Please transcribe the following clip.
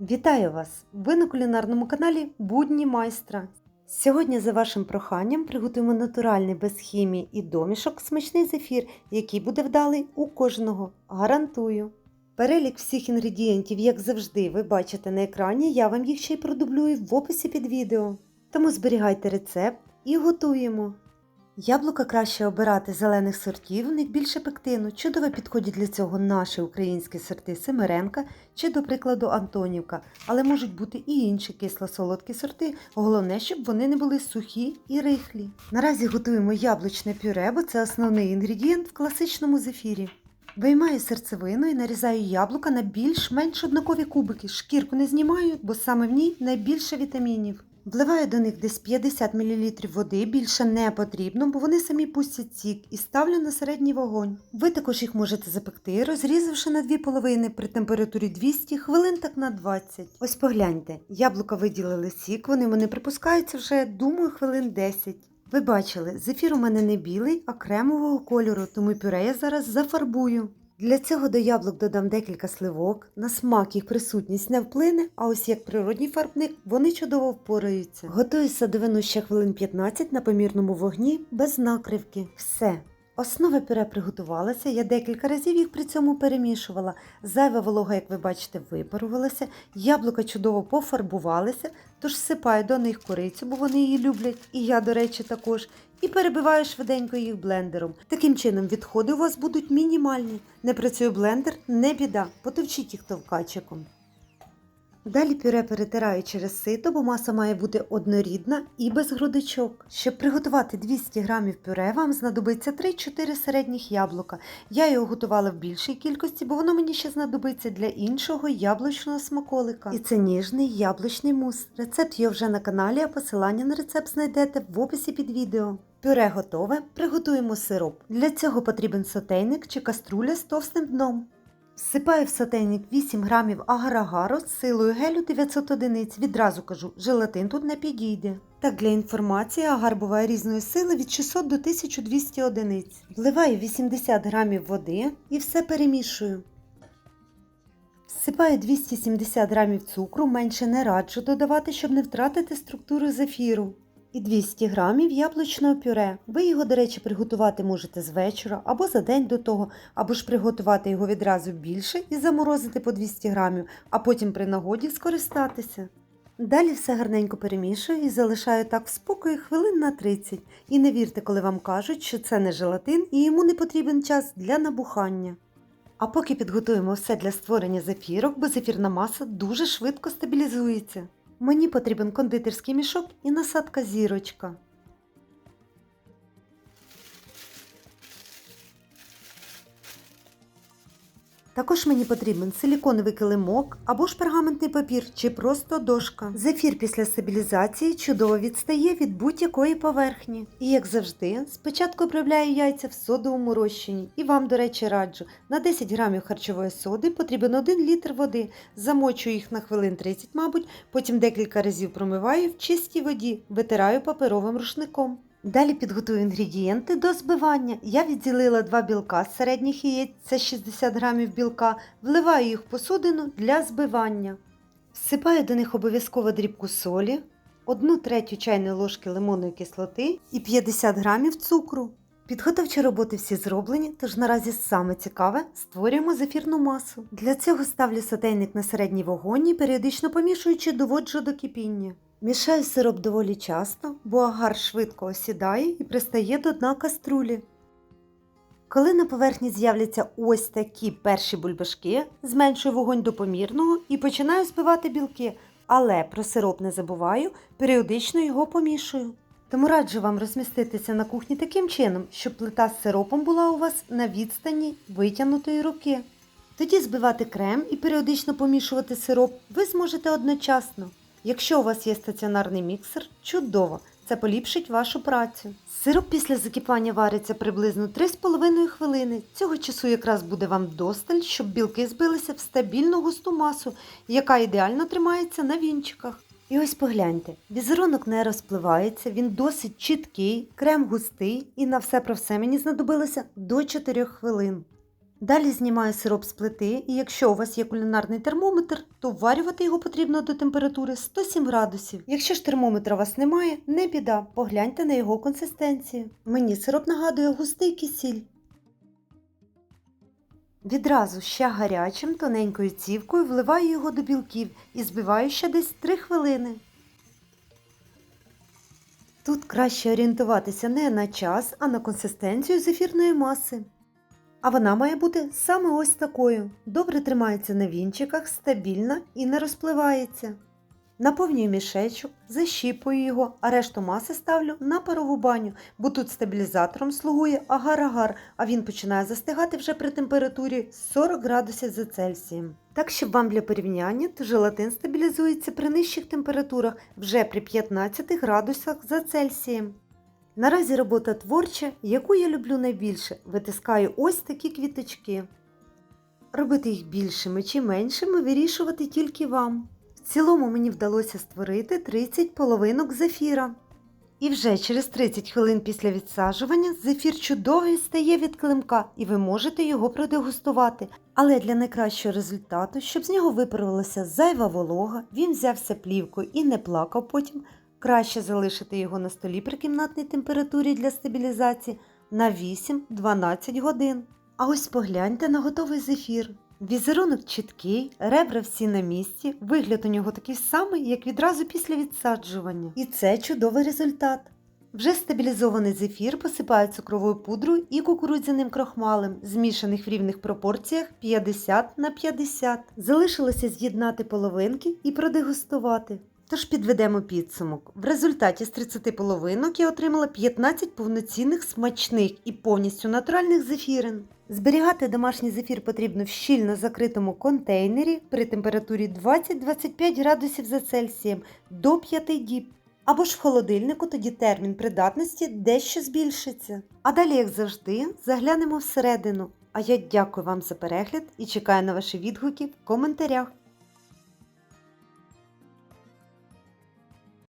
Вітаю вас! Ви на кулінарному каналі Будні майстра. Сьогодні, за вашим проханням, приготуємо натуральний без хімії і домішок смачний зефір, який буде вдалий у кожного. Гарантую! Перелік всіх інгредієнтів, як завжди, ви бачите на екрані, я вам їх ще й продублюю в описі під відео. Тому зберігайте рецепт і готуємо. Яблука краще обирати зелених сортів, в них більше пектину. Чудово підходять для цього наші українські сорти Семеренка чи, до прикладу, Антонівка, але можуть бути і інші кисло-солодкі сорти. Головне, щоб вони не були сухі і рихлі. Наразі готуємо яблучне пюре, бо це основний інгредієнт в класичному зефірі. Виймаю серцевину і нарізаю яблука на більш-менш однакові кубики. Шкірку не знімаю, бо саме в ній найбільше вітамінів. Вливаю до них десь 50 мл води, більше не потрібно, бо вони самі пустять сік і ставлю на середній вогонь. Ви також їх можете запекти, розрізавши на дві половини при температурі 200 хвилин так на 20. Ось погляньте, яблука виділили сік, вони мене припускаються вже, думаю, хвилин 10. Ви бачили, зефір у мене не білий, а кремового кольору, тому пюре я зараз зафарбую. Для цього до яблук додам декілька сливок. На смак їх присутність не вплине, а ось як природній фарбник вони чудово впораються. Готую садовину ще хвилин 15 на помірному вогні без накривки. Все. Основа пюре приготувалася, я декілька разів їх при цьому перемішувала. Зайва волога, як ви бачите, випарувалася, яблука чудово пофарбувалися, тож всипаю до них корицю, бо вони її люблять, і я, до речі, також. І перебиваю швиденько їх блендером. Таким чином, відходи у вас будуть мінімальні. Не працює блендер, не біда, потовчіть їх товкачиком. Далі пюре перетираю через сито, бо маса має бути однорідна і без грудочок. Щоб приготувати 200 г пюре, вам знадобиться 3-4 середніх яблука. Я його готувала в більшій кількості, бо воно мені ще знадобиться для іншого яблучного смаколика. І це ніжний яблучний мус. Рецепт є вже на каналі, а посилання на рецепт знайдете в описі під відео. Пюре готове, приготуємо сироп. Для цього потрібен сотейник чи каструля з товстим дном. Всипаю в сотейник 8 грамів агар-агару з силою гелю 900 одиниць. Відразу кажу, желатин тут не підійде. Так, для інформації, агар буває різної сили від 600 до 1200 одиниць. Вливаю 80 грамів води і все перемішую. Всипаю 270 грамів цукру, менше не раджу додавати, щоб не втратити структуру зефіру. І 200 грамів яблучного пюре. Ви його, до речі, приготувати можете з вечора або за день до того, або ж приготувати його відразу більше і заморозити по 200 грамів, а потім при нагоді скористатися. Далі все гарненько перемішую і залишаю так в спокої хвилин на 30. І не вірте, коли вам кажуть, що це не желатин і йому не потрібен час для набухання. А поки підготуємо все для створення зефірок, бо зефірна маса дуже швидко стабілізується. Мені потрібен кондитерський мішок і насадка зірочка. Також мені потрібен силіконовий килимок або ж пергаментний папір чи просто дошка. Зефір після стабілізації чудово відстає від будь-якої поверхні. І як завжди, спочатку обробляю яйця в содовому розчині. І вам, до речі, раджу, на 10 грамів харчової соди потрібен 1 літр води. Замочую їх на хвилин 30, мабуть, потім декілька разів промиваю в чистій воді, витираю паперовим рушником. Далі підготую інгредієнти до збивання. Я відділила два білка з середніх яєць, це 60 грамів білка, вливаю їх в посудину для збивання. Всипаю до них обов'язково дрібку солі, 1 третю чайної ложки лимонної кислоти і 50 грамів цукру. Підготовчі роботи всі зроблені, тож наразі саме цікаве створюємо зефірну масу. Для цього ставлю сотейник на середній вогонь періодично помішуючи доводжу до кипіння. Мішаю сироп доволі часто, бо агар швидко осідає і пристає до дна каструлі. Коли на поверхні з'являться ось такі перші бульбашки, зменшую вогонь до помірного і починаю збивати білки, але про сироп не забуваю, періодично його помішую. Тому раджу вам розміститися на кухні таким чином, щоб плита з сиропом була у вас на відстані витягнутої руки. Тоді збивати крем і періодично помішувати сироп ви зможете одночасно. Якщо у вас є стаціонарний міксер, чудово, це поліпшить вашу працю. Сироп після закипання вариться приблизно 3,5 хвилини. Цього часу якраз буде вам досталь, щоб білки збилися в стабільну густу масу, яка ідеально тримається на вінчиках. І ось погляньте, візерунок не розпливається, він досить чіткий, крем густий і на все про все мені знадобилося до 4 хвилин. Далі знімаю сироп з плити, і якщо у вас є кулінарний термометр, то вварювати його потрібно до температури 107 градусів. Якщо ж термометра у вас немає, не біда, погляньте на його консистенцію. Мені сироп нагадує густий кисіль. Відразу ще гарячим тоненькою цівкою вливаю його до білків і збиваю ще десь 3 хвилини. Тут краще орієнтуватися не на час, а на консистенцію зефірної маси. А вона має бути саме ось такою. Добре тримається на вінчиках, стабільна і не розпливається. Наповнюю мішечок, защіпую його, а решту маси ставлю на парову баню, бо тут стабілізатором слугує агар-агар, а він починає застигати вже при температурі 40 градусів за Цельсієм. Так, щоб вам для порівняння, то желатин стабілізується при нижчих температурах вже при 15 градусах за Цельсієм. Наразі робота творча, яку я люблю найбільше, витискаю ось такі квіточки. Робити їх більшими чи меншими вирішувати тільки вам. В цілому мені вдалося створити 30 половинок зефіра. І вже через 30 хвилин після відсаджування зефір чудовий стає від климка і ви можете його продегустувати. Але для найкращого результату, щоб з нього випарувалася зайва волога, він взявся плівкою і не плакав потім, краще залишити його на столі при кімнатній температурі для стабілізації на 8-12 годин. А ось погляньте на готовий зефір. Візерунок чіткий, ребра всі на місці, вигляд у нього такий самий, як відразу після відсаджування. І це чудовий результат. Вже стабілізований зефір посипають цукровою пудрою і кукурудзяним крохмалем, змішаних в рівних пропорціях 50 на 50. Залишилося з'єднати половинки і продегустувати. Тож підведемо підсумок. В результаті з 30 половинок я отримала 15 повноцінних смачних і повністю натуральних зефірин. Зберігати домашній зефір потрібно в щільно закритому контейнері при температурі 20-25 градусів за Цельсієм до 5 діб. Або ж в холодильнику тоді термін придатності дещо збільшиться. А далі, як завжди, заглянемо всередину. А я дякую вам за перегляд і чекаю на ваші відгуки в коментарях.